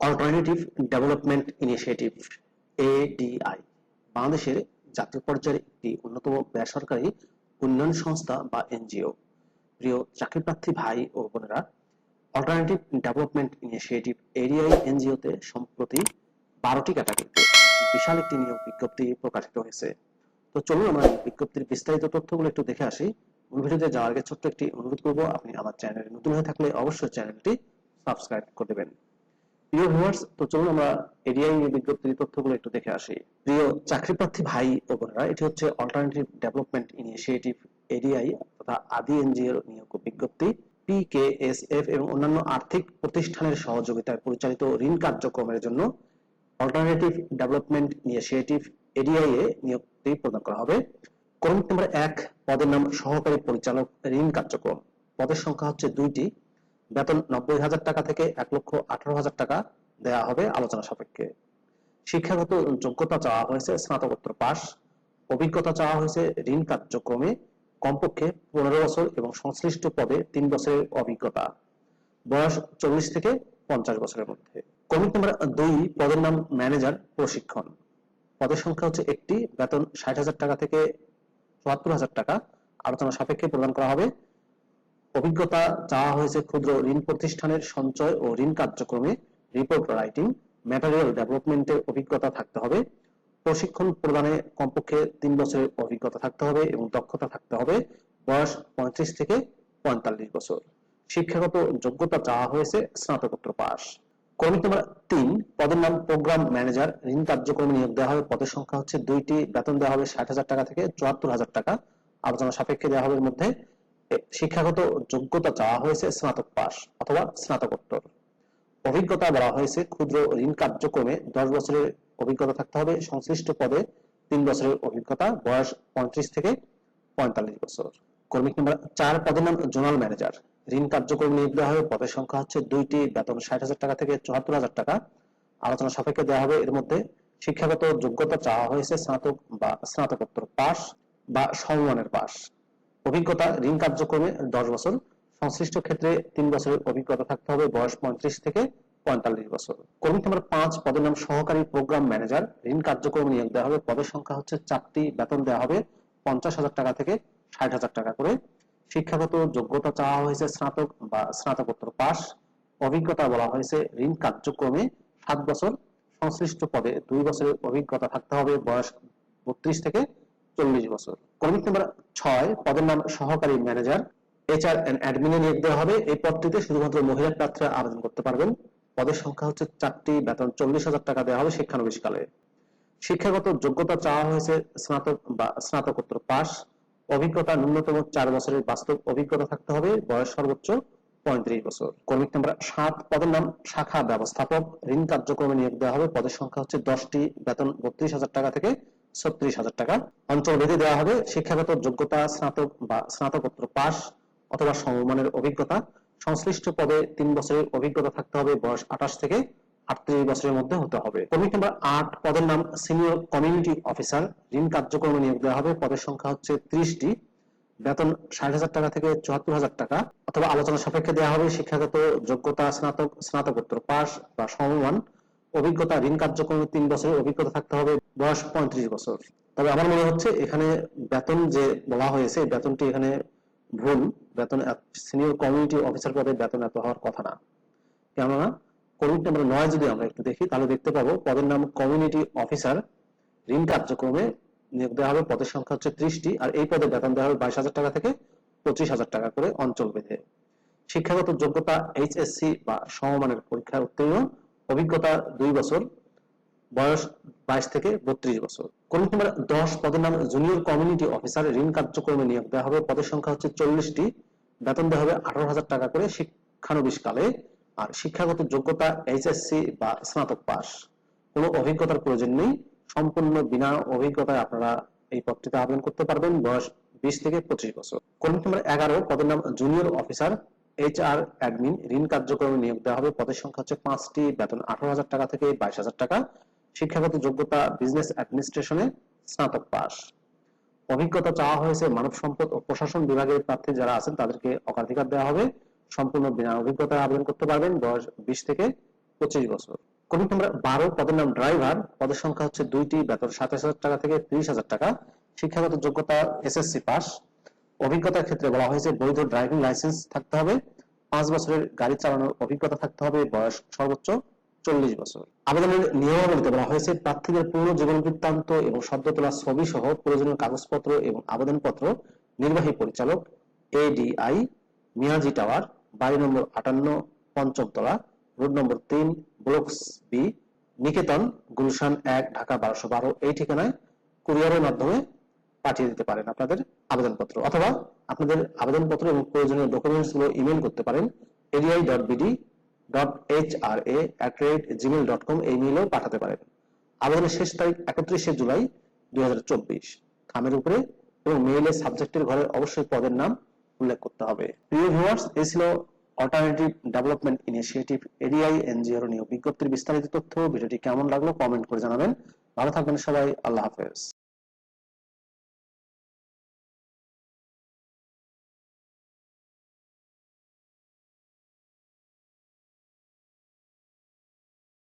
Alternative development initiative ADI বাংলাদেশের জাতীয় পর্যায়ের একটি অন্যতম বেসরকারি উন্নয়ন সংস্থা বা এনজিও। প্রিয় চাকরিপ্রার্থী ভাই ও বোনেরা অল্টারনেটিভ ডেভেলপমেন্ট ইনিশিয়েটিভ এডিআই এনজিওতে সম্প্রতি বারোটি ক্যাটাগরিতে বিশাল একটি নিয়োগ বিজ্ঞপ্তি প্রকাশিত হয়েছে। তো চলুন আমরা বিজ্ঞপ্তির বিস্তারিত তথ্যগুলো একটু দেখে আসি। মূল ভিডিওতে যাওয়ার আগে ছোট্ট একটি অনুরোধ করব, আপনি আমার চ্যানেলে নতুন হয়ে থাকলে অবশ্যই চ্যানেলটি সাবস্ক্রাইব করে দেবেন। প্রিয় ভিউয়ার্স তো চলুন আমরা বিজ্ঞপ্তির তথ্যগুলো একটু দেখে আসি। প্রিয় চাকরিপ্রার্থী ভাই ও বোনেরা, এটি হচ্ছে অল্টারনেটিভ ডেভেলপমেন্ট ইনিশিয়েটিভ এডিআই তথা আদি নিয়োগ বিজ্ঞপ্তি। পিকেএসএফ এবং অন্যান্য আর্থিক প্রতিষ্ঠানের সহযোগিতায় পরিচালিত ঋণ কার্যক্রমের জন্য অল্টারনেটিভ ডেভেলপমেন্ট ইনিশিয়েটিভ এডিআই এ নিয়োগটি প্রদান করা হবে। এক, পদের নাম সহকারী পরিচালক ঋণ কার্যক্রম। পদের সংখ্যা হচ্ছে দুইটি। বেতন নব্বই হাজার টাকা থেকে এক লক্ষ আঠারো হাজার টাকা দেওয়া হবে আলোচনা সাপেক্ষে। শিক্ষাগত যোগ্যতা চাওয়া হয়েছে স্নাতকোত্তর পাস অভিজ্ঞতা চাওয়া হয়েছে ঋণ কার্যক্রমে। কমপক্ষে পনেরো বছর এবং সংশ্লিষ্ট পদে তিন বছরের অভিজ্ঞতা। বয়স চল্লিশ থেকে পঞ্চাশ বছরের মধ্যে। কমিটি নাম্বার দুই পদের নাম ম্যানেজার প্রশিক্ষণ। পদের সংখ্যা হচ্ছে একটি। বেতন ষাট হাজার টাকা থেকে চুয়াত্তর হাজার টাকা। আলোচনা সাপেক্ষে প্রদান করা হবে। অভিজ্ঞতা চাওয়া হয়েছে ক্ষুদ্র ঋণ প্রতিষ্ঠানের সঞ্চয় ও ঋণ কার্যক্রমে রিপোর্ট রাইটিং ম্যাটেরিয়াল ডেভেলপমেন্টের অভিজ্ঞতা থাকতে হবে, প্রশিক্ষণ প্রদানে কমপক্ষে তিন বছরের অভিজ্ঞতা থাকতে হবে এবং দক্ষতা থাকতে হবে, বয়স পঁয়ত্রিশ থেকে পঁয়তাল্লিশ বছর। শিক্ষাগত যোগ্যতা চাওয়া হয়েছে স্নাতকোত্তর পাস। কর্মী নম্বর তিন, পদের নাম প্রোগ্রাম ম্যানেজার ঋণ কার্যক্রমে নিয়োগ দেওয়া হবে, পদের সংখ্যা হচ্ছে দুইটি, বেতন দেওয়া হবে ষাট হাজার টাকা থেকে চুয়াত্তর হাজার টাকা, আলোচনা সাপেক্ষে দেওয়া হবে মধ্যে শিক্ষাগত যোগ্যতা চাওয়া হয়েছে স্নাতক পাস অথবা স্নাতকোত্তর। অভিজ্ঞতা বলা হয়েছে ক্ষুদ্র ঋণ কার্যক্রমে দশ বছরের অভিজ্ঞতা থাকতে হবে, সংশ্লিষ্ট পদে তিন বছরের অভিজ্ঞতা, বয়স পঁয়ত্রিশ থেকে পঁয়তাল্লিশ বছর। কর্মী নম্বর চার পদের নাম জোনাল ম্যানেজার। ঋণ কার্যক্রম নিয়োগ দেওয়া হবে, পদের সংখ্যা হচ্ছে দুইটি, বেতন ষাট হাজার টাকা থেকে চুয়াত্তর হাজার টাকা। আলোচনা সাপেক্ষে দেওয়া হবে, এর মধ্যে শিক্ষাগত যোগ্যতা চাওয়া হয়েছে স্নাতক বা স্নাতকোত্তর পাস বা সমমানের পাস অভিজ্ঞতা ঋণ কার্যক্রমে দশ বছর। সংশ্লিষ্ট ক্ষেত্রে তিন বছরের অভিজ্ঞতা থাকতে হবে, বয়স পঁয়ত্রিশ থেকে পঁয়তাল্লিশ বছর। কর্মী নম্বর পাঁচ পদের নাম সহকারী প্রোগ্রাম ম্যানেজার। ঋণ কার্যক্রম নিয়োগ দেওয়া হবে। পদের সংখ্যা হচ্ছে চারটি, বেতন দেওয়া হবে পঞ্চাশ হাজার টাকা থেকে ষাট হাজার টাকা করে। শিক্ষাগত যোগ্যতা চাওয়া হয়েছে স্নাতক বা স্নাতকোত্তর পাস অভিজ্ঞতা বলা হয়েছে ঋণ কার্যক্রমে সাত বছর। সংশ্লিষ্ট পদে দুই বছরের অভিজ্ঞতা থাকতে হবে, বয়স বত্রিশ থেকে চল্লিশ বছর। কর্মী নম্বর ছয়, পদের নাম সহকারী ম্যানেজার। এইচআর এন্ড অ্যাডমিনে নিয়োগ দেওয়া হবে। এই পদটিতে শুধুমাত্র মহিলা প্রার্থীরা আবেদন করতে পারবেন। পদের সংখ্যা হচ্ছে চারটি, বেতন চল্লিশ হাজার টাকা দেওয়া হবে শিক্ষানবিশকালে। শিক্ষাগত যোগ্যতা চাওয়া হয়েছে স্নাতক বা স্নাতকোত্তর পাস অভিজ্ঞতা ন্যূনতম চার বছরের বাস্তব অভিজ্ঞতা থাকতে হবে। বয়স সর্বোচ্চ পঁয়ত্রিশ বছর। কর্মিক নাম্বার সাত, পদের নাম শাখা ব্যবস্থাপক। ঋণ কার্যক্রমে নিয়োগ দেওয়া হবে। পদের সংখ্যা হচ্ছে দশটি, বেতন বত্রিশ হাজার টাকা থেকে ছত্রিশ হাজার টাকা। অঞ্চল ভেদে দেওয়া হবে শিক্ষাগত যোগ্যতা, স্নাতক বা স্নাতকোত্তর পাস অথবা সমমানের অভিজ্ঞতা। সংশ্লিষ্ট পদে তিন বছরের অভিজ্ঞতা থাকতে হবে, বয়স আঠাশ থেকে আটত্রিশ বছরের মধ্যে হতে হবে। কমিটি নাম্বার আট, পদের নাম সিনিয়র কমিউনিটি অফিসার ঋণ কার্যক্রমে নিয়োগ দেওয়া হবে, পদের সংখ্যা হচ্ছে ত্রিশটি। বেতন ষাট হাজার টাকা থেকে চুয়াত্তর হাজার টাকা। অথবা আলোচনা সাপেক্ষে দেওয়া হবে শিক্ষাগত যোগ্যতা, স্নাতক, স্নাতকোত্তর পাস বা সমমান। অভিজ্ঞতা, ঋণ কার্যক্রমে তিন বছরের অভিজ্ঞতা থাকতে হবে, বয়স পঁয়ত্রিশ বছর। তবে আমার মনে হচ্ছে এখানে বেতন যে বলা হয়েছে, বেতনটি এখানে ভুল। বেতন সিনিয়র কমিউনিটি অফিসার পদে বেতন এত হওয়ার কথা না। কেননা কমিটি নাম্বার নয় যদি আমরা একটু দেখি, তাহলে দেখতে পাবো পদের নাম কমিউনিটি অফিসার ঋণ কার্যক্রমে নিয়োগ দেওয়া হবে, পদের সংখ্যা হচ্ছে ত্রিশটি, আর এই পদে বেতন দেওয়া হবে বাইশ হাজার টাকা থেকে পঁচিশ হাজার টাকা করে অঞ্চল বেঁধে। শিক্ষাগত যোগ্যতা, এইচএসসি বা সমমানের পরীক্ষায় উত্তীর্ণ অভিজ্ঞতা দুই বছর, বয়স বাইশ থেকে বত্রিশ বছর। কর্মী নম্বর দশ, পদের নাম জুনিয়র কমিউনিটি অফিসার, ঋণ কার্যক্রমে নিয়োগ দেওয়া হবে। পদের সংখ্যা হচ্ছে চল্লিশটি। বেতন দেওয়া হবে আঠারো হাজার টাকা করে শিক্ষানবিশ কালে আর শিক্ষাগত যোগ্যতা এইচএসসি বা স্নাতক পাস। কোনো অভিজ্ঞতার প্রয়োজন নেই। সম্পূর্ণ বিনা অভিজ্ঞতায় আপনারা এই পদটিতে আবেদন করতে পারবেন। বয়স বিশ থেকে পঁচিশ বছর। কর্মী নম্বর এগারো, পদের নাম জুনিয়র অফিসার এইচআর অ্যাডমিন ঋণ কার্যক্রমে নিয়োগ দেওয়া হবে। পদের সংখ্যা হচ্ছে পাঁচটি, বেতন আঠারো হাজার টাকা থেকে বাইশ হাজার টাকা। শিক্ষাগত যোগ্যতা বিজনেস অ্যাডমিনিস্ট্রেশনে স্নাতক পাস। অভিজ্ঞতা চাওয়া হয়েছে মানব সম্পদ ও প্রশাসন বিভাগের প্রার্থী যারা আছেন, তাদেরকে অগ্রাধিকার দেওয়া হবে। সম্পূর্ণ বিনা অভিজ্ঞতায় আবেদন করতে পারবেন বয়স বিশ থেকে পঁচিশ বছর। কমিক নাম্বার বারো পদের নাম ড্রাইভার পদের সংখ্যা হচ্ছে দুইটি, বেতন সাতাশ হাজার টাকা থেকে ত্রিশ হাজার টাকা। শিক্ষাগত যোগ্যতা এসএসসি পাস অভিজ্ঞতার ক্ষেত্রে বলা হয়েছে, বৈধ ড্রাইভিং লাইসেন্স থাকতে হবে। পাঁচ বছরের গাড়ি চালানোর অভিজ্ঞতা থাকতে হবে, বয়স সর্বোচ্চ চল্লিশ বছর। আবেদনের নিয়মাবলীতে বলা হয়েছে, প্রার্থীদের পূর্ণ জীবন বৃত্তান্ত এবং সদ্য তোলা ছবি সহ প্রয়োজনীয় কাগজপত্র এবং আবেদনপত্র, নির্বাহী পরিচালক এডিআই মিয়াজি টাওয়ার, বাড়ি নম্বর আটান্ন পঞ্চম তলা রোড নম্বর তিন ব্লকস বি, নিকেতন, গুলশান এক, ঢাকা বারোশো বারো, এই ঠিকানায় কুরিয়ারের মাধ্যমে পাঠিয়ে দিতে পারেন আপনাদের আবেদনপত্র অথবা আপনাদের আবেদনপত্র এবং প্রয়োজনীয় ডকুমেন্টসগুলো ইমেল করতে পারেন ADI dot BD dot H R A at rate gmail dot com এই মেইলেও পাঠাতে পারেন। আবেদনের শেষ তারিখ একত্রিশে জুলাই দুই হাজার চব্বিশ। খামের উপরে এবং মেইলের সাবজেক্টের ঘরে অবশ্যই পদের নাম উল্লেখ করতে হবে। প্রিয় ভিউয়ার্স এই ছিল অল্টারনেটিভ ডেভেলপমেন্ট ইনিশিয়েটিভ এডিআই এনজিওর নিয়োগ বিজ্ঞপ্তির বিস্তারিত তথ্য। ভিডিওটি কেমন লাগল কমেন্ট করে জানাবেন। ভালো থাকবেন সবাই। আল্লাহ হাফেজ।